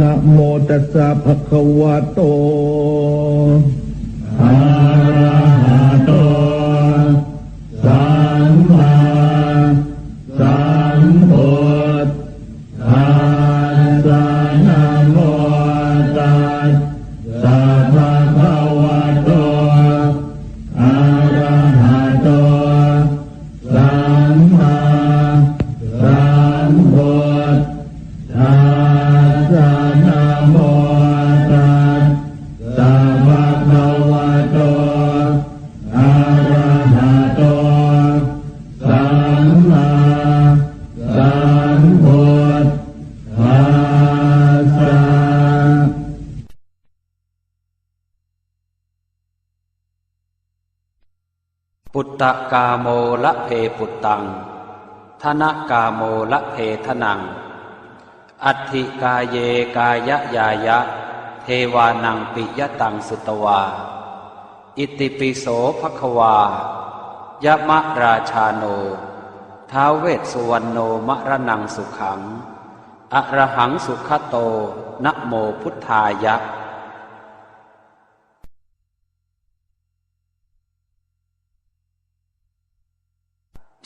นะโมตัสสะภะคะวะโต ละเพปุตตัง ธนกาโมละเพทนัง อัติกาเยกายะยายะ เทวานังปิยตังสุตวา อิติปิโสภควายะมะราชาโน ท้าวเวสสุวรรณโนมะระนังสุขัง อระหังสุขโตนะโมพุทธายะ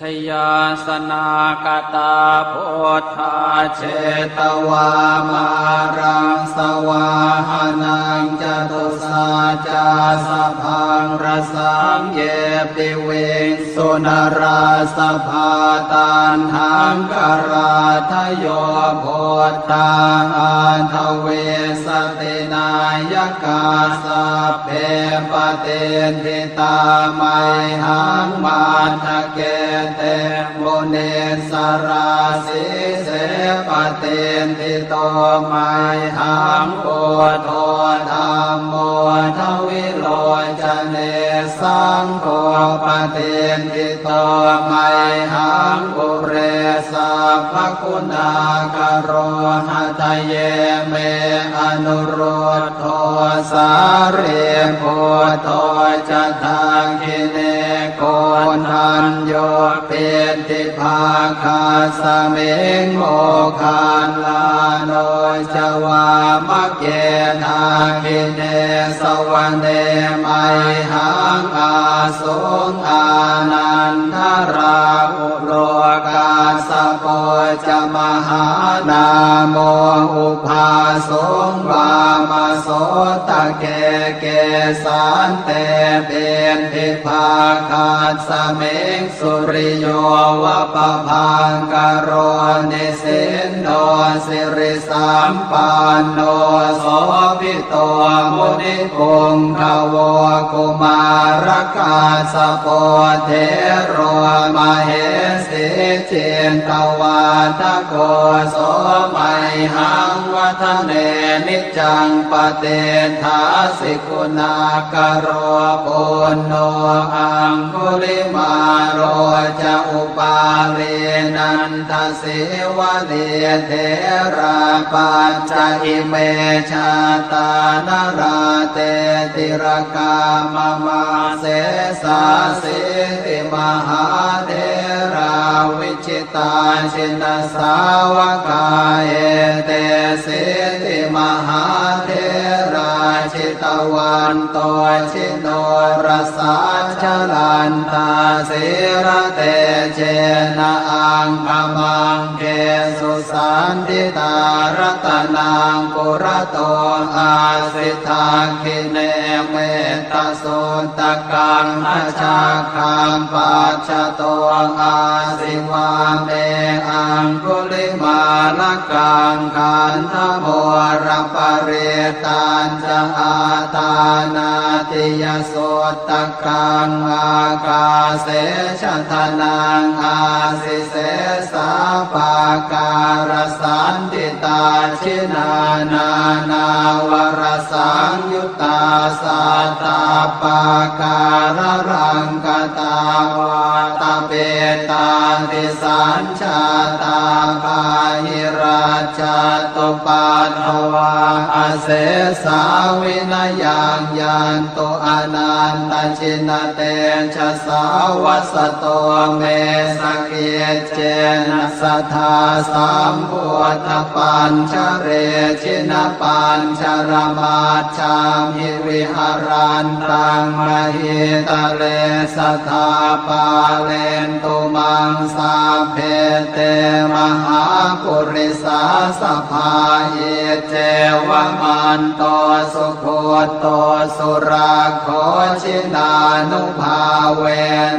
ชยาสนากตาโพธาเชตวามารังสวาหานังจตุสาจาสพังรสังเยปิเวงสุนราสภาตานหังกราทโยโพธาอันทเวสตินายกาสเพปเตนทิตาไมหังมาทะเกเตโมเนสราสิเสปเตนทิโตไมหังโอโทธรรมโมทวิโลจเนสังโฆปเตนทิโตไมหังอุเร สัพพคุณากโรหะทะเยเมอนุโรธโทสาเรโพโทจะทางคิเนโกนันโยเป็นติภาคาสเมงโมคานลาโนจวามะเกนาคิเนสวรรเนไมหังอาสงอานันทรา จะ มหานาโมอุภาสงวามาโสตะเกเกสานเตเป็นทิภาคาสเมงสุริโยวะปะพังกโรนิสินโนสิริสัมปันโนโสภิโตมุนิพงขวกุมารกาสโปเทโรมาเหสิเจนตวาทโกโสไมหังวัฒเนนิจังปเตทาสิกุณากโรปุณโนอังคุลิมาโรจะอุปาเรนันทสิวะเนเทราปัญจอิเมชาตานราเตติรกามมาเสสาสิติมหาเทราวิชิตาชินสาาวกาเอเตสิติมหาเทราชิตวันตชิโนรสาชลันตาสิระเตเจนะอังคมังเกสุสันติตารตนังปุระโตอาสิทาคิเนเมตตาโสตกังอาชาคังปัจจโตอาสิวาเมอังคุลิมาลกังขันธโมรปเรตันจะอาตานาติยโสตกังอากาเสชะทนังอาสิเสสาปาการสันติตาชินานานาวรสังยุตตาสัตาปาการรังกตาวาตาเปตาติสัญชาตาปาหิราชาตุปันทวาอาเสสาวินายังยันตุอนันตชินเตชะสาวัสโตเมสเกเจนะสัทธาสามพุทธปัญชเรชินปัญชรมาชามิวิหารันตังมหิตเลสทธาปาเลนตุมังสาเพเตมหาปุริสาสภาเยเจวมันโตสุโคโตสุราโคชินานุภาเว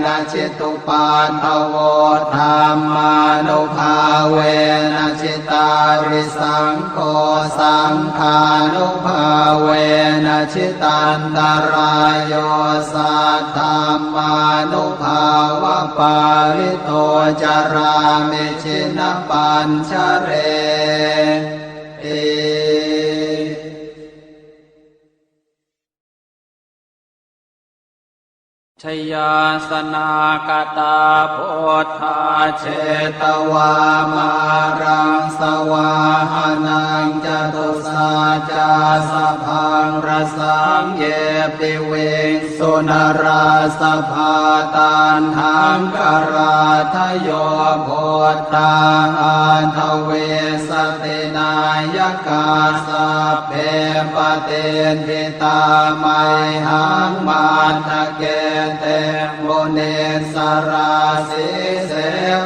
นะชิตุปาทโวธรรมานุภาเวนะชิตาริสังโฆสังฆานุภาเวนะชิตันตรายโยสัทธรรมานุภาวะปาริโตจารามิชินะปัญชเร ชยาสนากตาโพธาเชตวามารังสวาหานังจตุสาจาสพังรสังเยปิเวงสุนราสภาตันหังกราทโยโพธาอันทเวสตินายกาสพเพปเตนทิตาไมหังมาตะเกเตมุเนสราสิเส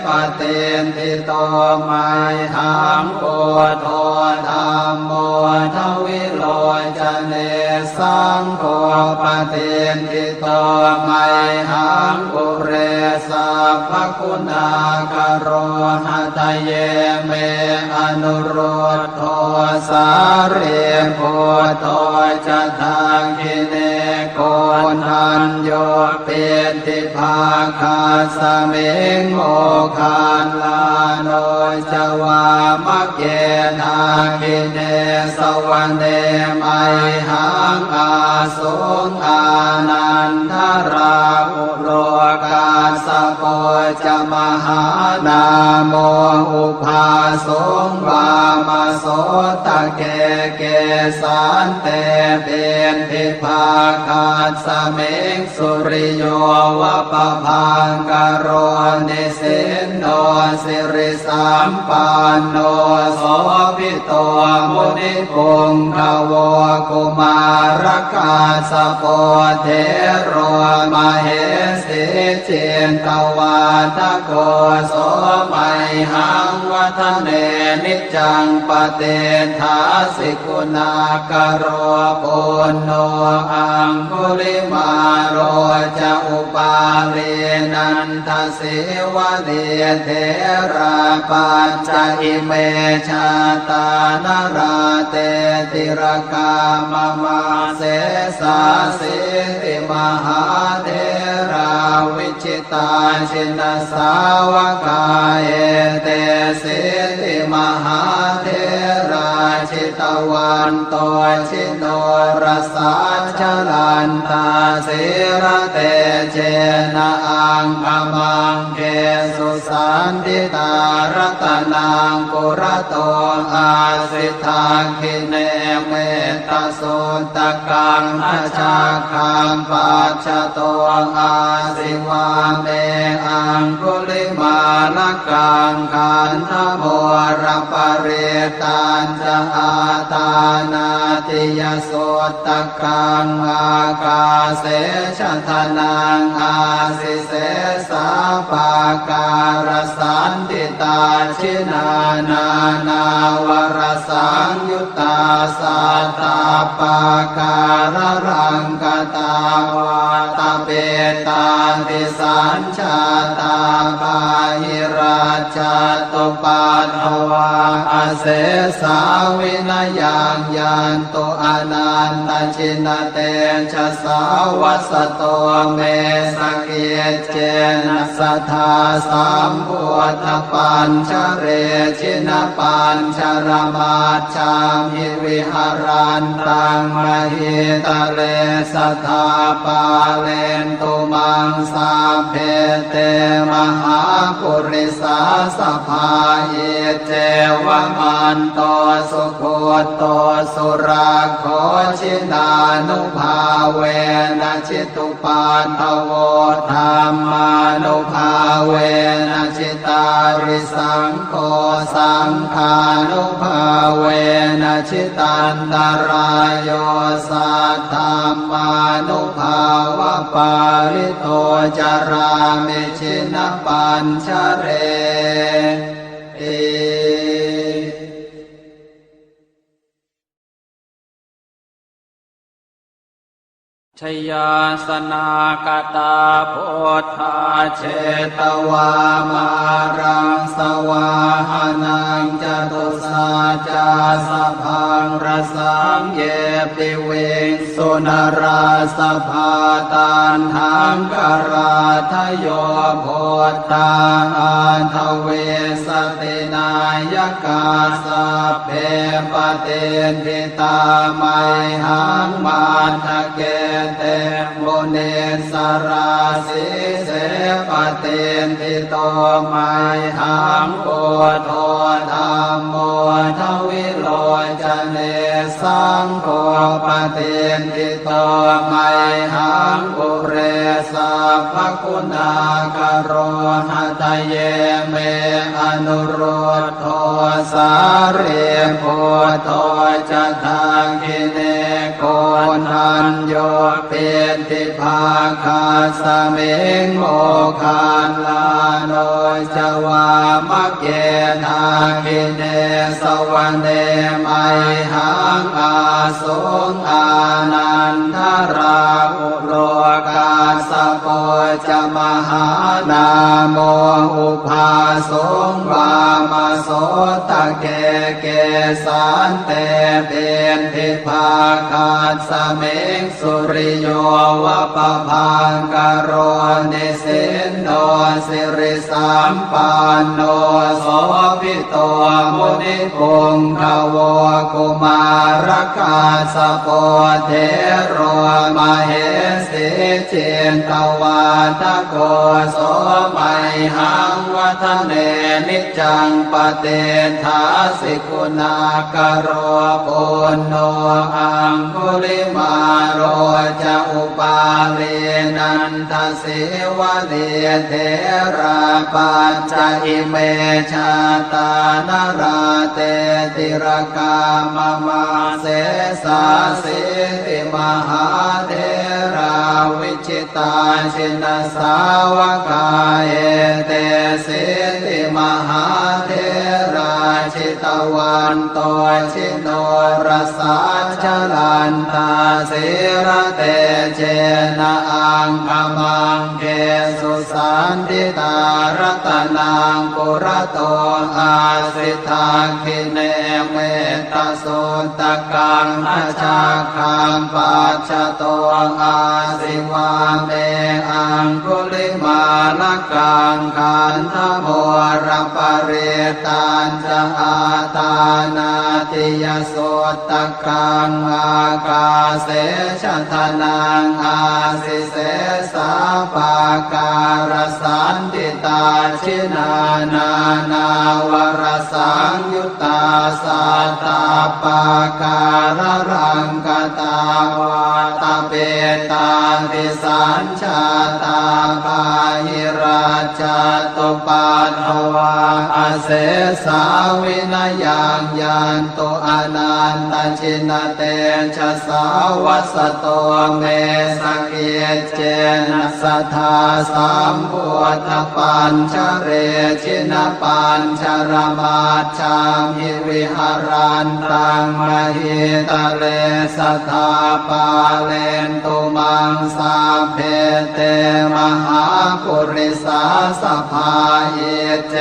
ปเตนติโตไมหังโอโทธรรมโมทวิโลจเน สังโฆปเตนทิโตไมหังปุเรสัพพคุณากโรหะทะเยเมอนุโรธโทสาเรโพโตจะทางกิเนโกนันโยเป็นติภาคาสเมงโมคานลาโนจวามะเกนาคิเนสวรรเนไมหังอาสงอานันทราอุโลกาสโปจะมหานาโมอุภาสงวามาโสตะเกเกสันเตเป็นทิภาคาสเมงสุริโยวะปะพังกโรนิสินโนสิริสัมปันโนโสภิโตมุนิปุงขโวกุมารกาสโปเทโรมาเหสิเจนตวาทโกโสไมหังวัฒเนนิจังปเตทาสิกุณากโรปุณโนอังคุลิมาโรจะอุปาเรนันทสิวะเดเทราปัญจอิเมชาตานราเตติรกามมาเสสาสิติมหาเทราวิชิตาชินสาวกายเตสิติมหาเท วันโตชิโนรสาชลันตาสิระเตเจนะอังคมังเกสุสันติตารัตนังปุรโตอาสิทาคิเนเมตตาสุตกังอาชาคังปัจจโตอาสิวาเมอังคุลิมาลกังขันธโมรปเรตันจะอาตานาติยโสตกังอากาเสชะทนังอาสิเสสาปาการสันติตาชินานานาวรสังยุตตาสัตาปาการรังกตาวาตาเปตาติสัญชาตาปาหิราชาตุปัตถวาอาเสสาวินายังยันตุอนันตชินเตชะสาวัสโตเมสเกเจนะสัทธาสามพุทปัญชเรชินปัญชรมาชามิ วิหารันตังมหิตเลสัทาปาเลนตุมังสาเพเตมหาปุริสาสภาเยเจวมันโตสุโคโตสุราโคชินานุภาเวนะชิตุปาทโวธรรมานุภาเวนะชิตาริสังโฆสังฆานุภาเวนะชิตตันตรายโยสัตธามานุภาวะปาริโตจารามิชินปัญชเร ชยาสนากตาโพธาเชตวามารังสวาหานังจตุสาจาสะพังรสังเยปิเวงสุนราสภาตานทังกราทโยโพธาอาทเวสตินายกาสเพปเตนทิตาไมหังมาทะเกเตโมเนสราสิเสปเตนทิโตไมหังโกโทธรรมโมทวิโลจเนสังโฆปเตนทิโตไมหังปุเรสัพคุณากโรหะตเยเมอนุโรธโทสาเรโพโทจะทางกิเนโกนันโยเป็นติภาคาสเมงโมคาลาโนจวามะเกทากิเนสวันเนไมหังอาสงอานันทราอุโล สโปจะมหานาโมอุภาสงวามาโสตะเกเกสานเตเป็นทิภาคาสเมงสุริโยวะปะพังกโรนิสินโนสิริสัมปันโนโสภิโตมุนิพงขโวกุมารคาสโปเทโรมาเหสิเจนตวาทโกโสมัยหังวัฒเนนิจังปเตทาสิกุณากโรปุณโนอังคุลิมาโรจะอุปาเลนันทสิวะเลเทราปัญจอิเมชาตานราเตติรกามมาเสสาสิติมหาเทราวิชิตตาชินสาวกายเตสิติมหาเทรา ชิตวันโตชิโนรสาชลันตาสิระเตเจนะอังคมังเกสุสันติตารัตนังปุระโตอาสิทาคิเนเมตตาสุตกังอาชาคังปัจจโตอาสิวาเมอังคุลิมาลกังขันธโมรปเรตันจะอาตานาติยโสตกังอากาเสชะทนังอาสิเสสาปาการสันติตาชินานานาวรสังยุตตาสัตาปาการรังกตาวาตาเปตาติสัญชาตาปาหิราชาตุปัตถวาอาเสสาวิวินยังยันตุอนันตชินเตชะสาวัสโตเมสกเกเจนสัทธาสัมพุทธปัญชเรชินปัญชรมาชามิวิหารันตังมหิตเลสัทธาปาเลนตุมังสาเพเตมหาปุริสาสภาเยเจ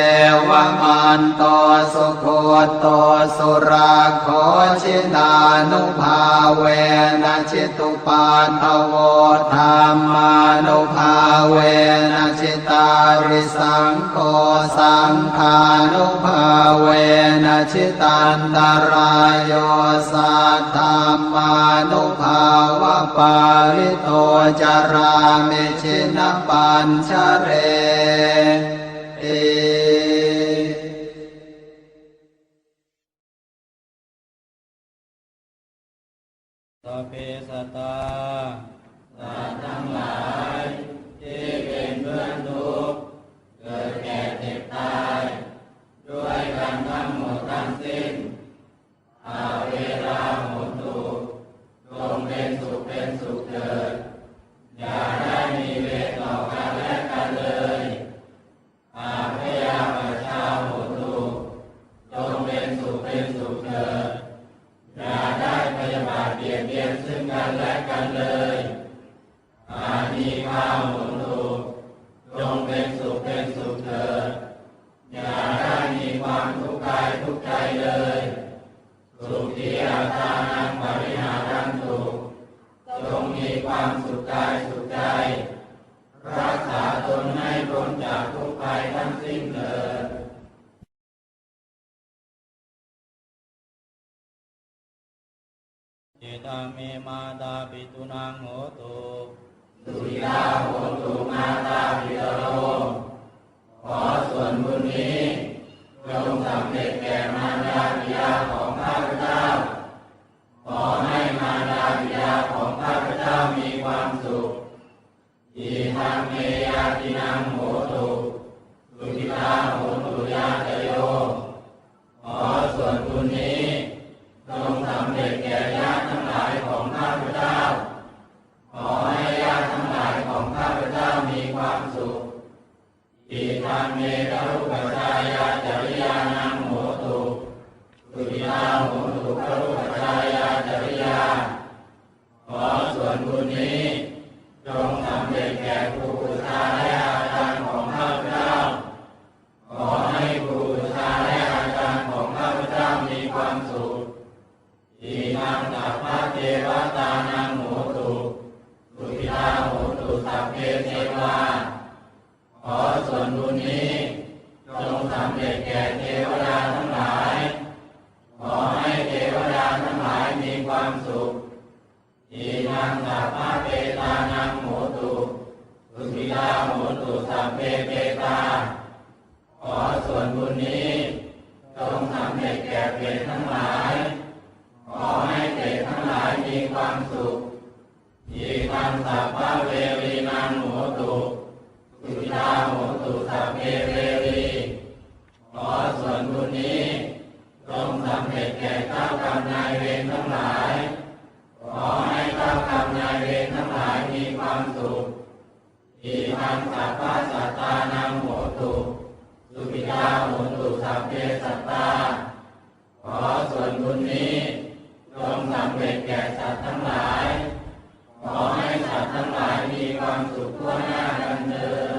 วมันโตสุโคโตสุราโคชินานุภาเวนะชิตุปาทโวธรรมานุภาเวนะชิตาริสังโฆสังฆานุภาเวนะชิตันตรายโยสัทธามานุภาวะปาริโตจารามิชินปัญชเรเเจตาเมมาตาปิตุนังโหตุสุริยาโหตุมาตาปิตโรขอส่วนบุญนี้จงสำเร็จแก่มารดาบิดาของข้าพเจ้า ขอให้มารดาบิดาของข้าพเจ้ามีความสุขอีทางเมยาตินังโหตุสุขิตาโหตุยาตโยขอส่วนบุญนี้ တိကရယသမ ตุสัพเพเทวาขอส่วนบุญนี้จงสำเร็จแก่เทวดาทั้งหลาย ขอให้เทวดาทั้งหลายมีความสุขอีนังสัพพะเปตานังโหตุสุขิตาโหตุสัพเพเปตา ขอส่วนบุญนี้จงสำเร็จแก่เปรตทั้งหลาย ขอให้เปรตทั้งหลายมีความสุข อิทังสัพพะเวรินังโหตุสุตาโหตุสัพเพเวรีขอส่วนบุญนี้จงสำเร็จแก่ข้ากรรมนายเวรทั้งหลาย ขอให้ข้ากรรมนายเวรทั้งหลายมีความสุขอิทังสัพพะสัตตานังโหตุสุปิตาโหตุสัพเพสัตตา ขอส่วนบุญนี้จงสำเร็จแก่สัตว์ทั้งหลาย ขอให้สัตว์ทั้งหลายมีความสุขทั่วหน้ากันเถิด